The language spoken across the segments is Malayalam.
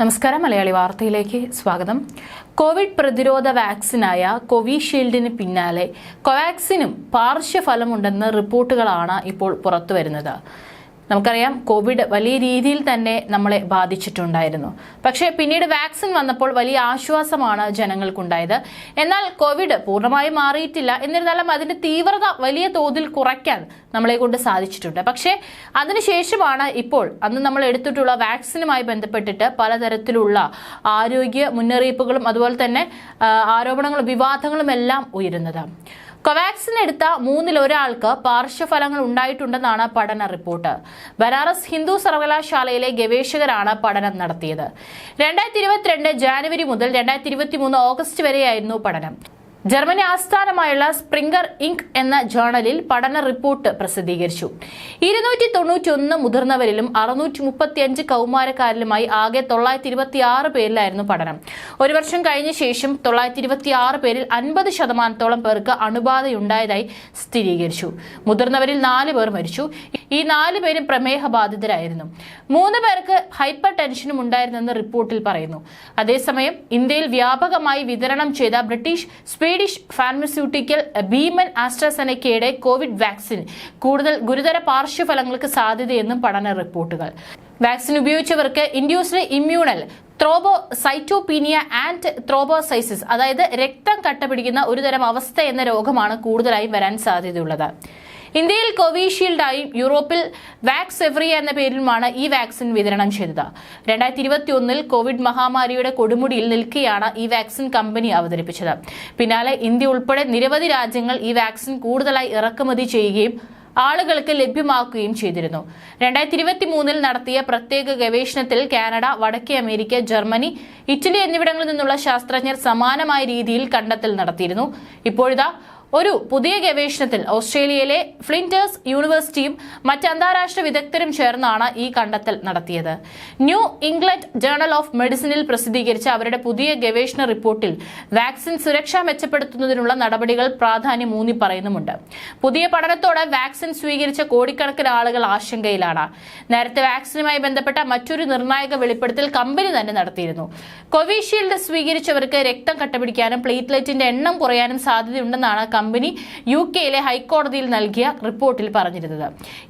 നമസ്കാരം മലയാളി വാർത്തയിലേക്ക് സ്വാഗതം. കോവിഡ് പ്രതിരോധ വാക്സിനായ കോവിഷീൽഡിന് പിന്നാലെ കോവാക്സിനും പാർശ്വഫലമുണ്ടെന്ന റിപ്പോർട്ടുകളാണ് ഇപ്പോൾ പുറത്തുവരുന്നത്. നമുക്കറിയാം കോവിഡ് വലിയ രീതിയിൽ തന്നെ നമ്മളെ ബാധിച്ചിട്ടുണ്ടായിരുന്നു. പക്ഷേ പിന്നീട് വാക്സിൻ വന്നപ്പോൾ വലിയ ആശ്വാസമാണ് ജനങ്ങൾക്കുണ്ടായത്. എന്നാൽ കോവിഡ് പൂർണമായും മാറിയിട്ടില്ല. എന്നിരുന്നാലും അതിന്റെ തീവ്രത വലിയ തോതിൽ കുറയ്ക്കാൻ നമ്മളെ കൊണ്ട് സാധിച്ചിട്ടുണ്ട്. പക്ഷേ അതിനുശേഷമാണ് ഇപ്പോൾ അന്ന് നമ്മൾ എടുത്തിട്ടുള്ള വാക്സിനുമായി ബന്ധപ്പെട്ടിട്ട് പലതരത്തിലുള്ള ആരോഗ്യ മുന്നറിയിപ്പുകളും അതുപോലെ തന്നെ ആരോപണങ്ങളും വിവാദങ്ങളും എല്ലാം ഉയരുന്നത്. കൊവാക്സിൻ എടുത്ത മൂന്നിൽ ഒരാൾക്ക് പാർശ്വഫലങ്ങൾ ഉണ്ടായിട്ടുണ്ടെന്നാണ് പഠന റിപ്പോർട്ട്. ബനാറസ് ഹിന്ദു സർവകലാശാലയിലെ ഗവേഷകരാണ് പഠനം നടത്തിയത്. രണ്ടായിരത്തി ഇരുപത്തിരണ്ട് ജാനുവരി മുതൽ രണ്ടായിരത്തി ഇരുപത്തി മൂന്ന് ഓഗസ്റ്റ് വരെയായിരുന്നു പഠനം. ജർമ്മനി ആസ്ഥാനമായുള്ള സ്പ്രിംഗർ ഇങ്ക് എന്ന ജേണലിൽ പഠന റിപ്പോർട്ട് പ്രസിദ്ധീകരിച്ചു. ഇരുന്നൂറ്റി തൊണ്ണൂറ്റി ഒന്ന് മുതിർന്നവരിലും അറുന്നൂറ്റി മുപ്പത്തി അഞ്ച് കൗമാരക്കാരിലുമായി ആകെ തൊള്ളായിരത്തി ഇരുപത്തി ആറ് പേരിലായിരുന്നു പഠനം. ഒരു വർഷം കഴിഞ്ഞ ശേഷം തൊള്ളായിരത്തി ഇരുപത്തി ആറ് പേരിൽ അൻപത് ശതമാനത്തോളം പേർക്ക് അണുബാധയുണ്ടായതായി സ്ഥിരീകരിച്ചു. മുതിർന്നവരിൽ നാല് പേർ മരിച്ചു. ഈ നാല് പേരും പ്രമേഹ ബാധിതരായിരുന്നു മൂന്ന് പേർക്ക് ഹൈപ്പർ ടെൻഷനും ഉണ്ടായിരുന്നെന്ന് റിപ്പോർട്ടിൽ പറയുന്നു. അതേസമയം ഇന്ത്യയിൽ വ്യാപകമായി വിതരണം ചെയ്ത ബ്രിട്ടീഷ് സ്വീഡിഷ് ഫാർമസ്യൂട്ടിക്കൽ ഭീമൻ ആസ്ട്രസെനക്കയുടെ കോവിഡ് വാക്സിൻ കൂടുതൽ ഗുരുതര പാർശ്വഫലങ്ങൾക്ക് സാധ്യതയെന്നും പഠന റിപ്പോർട്ടുകൾ. Vaccine ഉപയോഗിച്ചവർക്ക് induced immune thrombocytopenia and thrombosis അതായത് രക്തം കട്ടപിടിക്കുന്ന ഒരുതരം അവസ്ഥ എന്ന രോഗമാണ് കൂടുതലായി വരാൻ സാധ്യതയുള്ളത്. ഇന്ത്യയിൽ കോവിഷീൽഡായും യൂറോപ്പിൽ വാക്സ് എവറി എന്ന പേരിലുമാണ് ഈ വാക്സിൻ വിതരണം ചെയ്തത്. രണ്ടായിരത്തി ഇരുപത്തി ഒന്നിൽ കോവിഡ് മഹാമാരിയുടെ കൊടുമുടിയിൽ നിൽക്കെയാണ് ഈ വാക്സിൻ കമ്പനി അവതരിപ്പിച്ചത്. പിന്നാലെ ഇന്ത്യ ഉൾപ്പെടെ നിരവധി രാജ്യങ്ങൾ ഈ വാക്സിൻ കൂടുതലായി ഇറക്കുമതി ചെയ്യുകയും ആളുകൾക്ക് ലഭ്യമാക്കുകയും ചെയ്തിരുന്നു. രണ്ടായിരത്തി ഇരുപത്തി മൂന്നിൽ നടത്തിയ പ്രത്യേക ഗവേഷണത്തിൽ കാനഡ വടക്കേ അമേരിക്ക ജർമ്മനി ഇറ്റലി എന്നിവിടങ്ങളിൽ നിന്നുള്ള ശാസ്ത്രജ്ഞർ സമാനമായ രീതിയിൽ കണ്ടെത്തൽ നടത്തിയിരുന്നു. ഇപ്പോഴിതാ ഒരു പുതിയ ഗവേഷണത്തിൽ ഓസ്ട്രേലിയയിലെ ഫ്ലിന്റേഴ്സ് യൂണിവേഴ്സിറ്റിയും മറ്റ് അന്താരാഷ്ട്ര വിദഗ്ധരും ചേർന്നാണ് ഈ കണ്ടെത്തൽ നടത്തിയത്. ന്യൂ ഇംഗ്ലണ്ട് ജേണൽ ഓഫ് മെഡിസിനിൽ പ്രസിദ്ധീകരിച്ച അവരുടെ പുതിയ ഗവേഷണ റിപ്പോർട്ടിൽ വാക്സിൻ സുരക്ഷ മെച്ചപ്പെടുത്തുന്നതിനുള്ള നടപടികൾ പ്രാധാന്യം ഊന്നി പറയുന്നുമുണ്ട്. പുതിയ പഠനത്തോടെ വാക്സിൻ സ്വീകരിച്ച കോടിക്കണക്കിന് ആളുകൾ ആശങ്കയിലാണ്. നേരത്തെ വാക്സിനുമായി ബന്ധപ്പെട്ട മറ്റൊരു നിർണായക വെളിപ്പെടുത്തൽ കമ്പനി തന്നെ നടത്തിയിരുന്നു. കോവിഷീൽഡ് സ്വീകരിച്ചവർക്ക് രക്തം കട്ടപിടിക്കാനും പ്ലേറ്റ്ലെറ്റിന്റെ എണ്ണം കുറയാനും സാധ്യതയുണ്ടെന്നാണ് കമ്പനി യു കെയിലെ ഹൈക്കോടതിയിൽ നൽകിയ റിപ്പോർട്ടിൽ പറഞ്ഞിരുന്നത്.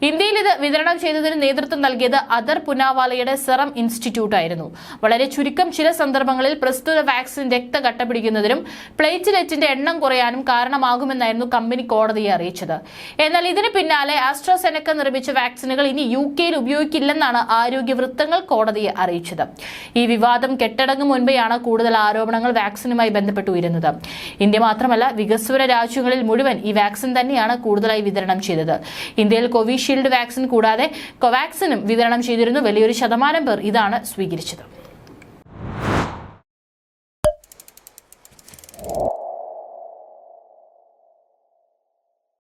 ഇന്ത്യയിൽ ഇത് വിതരണം ചെയ്തതിന് നേതൃത്വം നൽകിയത് അദർ പുനാവാലയുടെ സെറം ഇൻസ്റ്റിറ്റ്യൂട്ട് ആയിരുന്നു വളരെ ചുരുക്കം ചില സന്ദർഭങ്ങളിൽ പ്രസ്തുത വാക്സിൻ രക്ത കട്ടപിടിക്കുന്നതിനും പ്ലേറ്റ്ലെറ്റിന്റെ എണ്ണം കുറയാനും കാരണമാകുമെന്നായിരുന്നു കമ്പനി കോടതിയെ അറിയിച്ചത്. എന്നാൽ ഇതിന് പിന്നാലെ ആസ്ട്രാസെനക്ക നിർമ്മിച്ച വാക്സിനുകൾ ഇനി യു കെയിൽ ഉപയോഗിക്കില്ലെന്നാണ് ആരോഗ്യ വൃത്തങ്ങൾ കോടതിയെ അറിയിച്ചത്. ഈ വിവാദം കെട്ടടങ്ങും മുൻപെയാണ് കൂടുതൽ ആരോപണങ്ങൾ വാക്സിനുമായി ബന്ധപ്പെട്ട് ഉയരുന്നത് ഇന്ത്യ മാത്രമല്ല വികസ്വര രാജ്യങ്ങളിൽ മുഴുവൻ ഈ വാക്സിൻ തന്നെയാണ് കൂടുതലായി വിതരണം ചെയ്തത്. ഇന്ത്യയിൽ കോവിഷീൽഡ് വാക്സിൻ കൂടാതെ കൊവാക്സിനും വിതരണം ചെയ്തിരുന്നു. വലിയൊരു ശതമാനം പേർ ഇതാണ് സ്വീകരിച്ചത്.